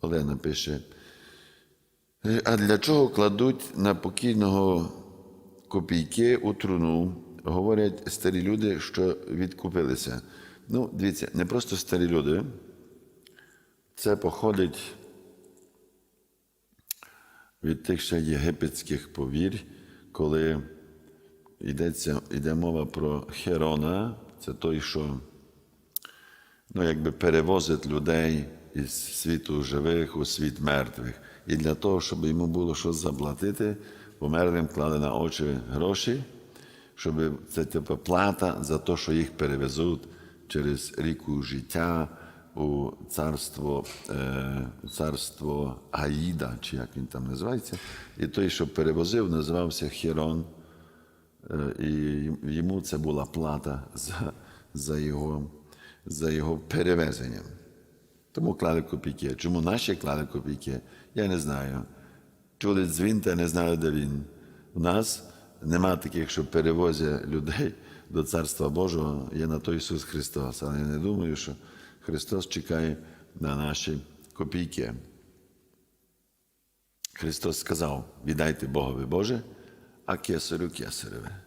Олена пише. «Е, А для чого кладуть на покійного копійки у труну? Говорять старі люди, що відкупилися. Ну, дивіться, не просто старі люди. Це походить від тих ще єгипетських повірь, коли йдеться, йде мова про Херона, це той, що ну, якби перевозить людей із світу живих у світ мертвих. І для того, щоб йому було щось заплатити, померлим клали на очі гроші, щоб це типу плата за те, що їх перевезуть через ріку життя у царство, е, царство Аїда, чи як він там називається. І той, що перевозив, називався Херон. Е, І йому це була плата за, за, його, за його перевезення. Тому клали копійки. Чому наші клали копійки? Я не знаю. Чули дзвін, та не знаю, де він. У нас нема таких, що перевозять людей до Царства Божого. Є на то Ісус Христос. Але я не думаю, що Христос чекає на наші копійки. Христос сказав: віддайте Богові Боже, а кесарю кесареве.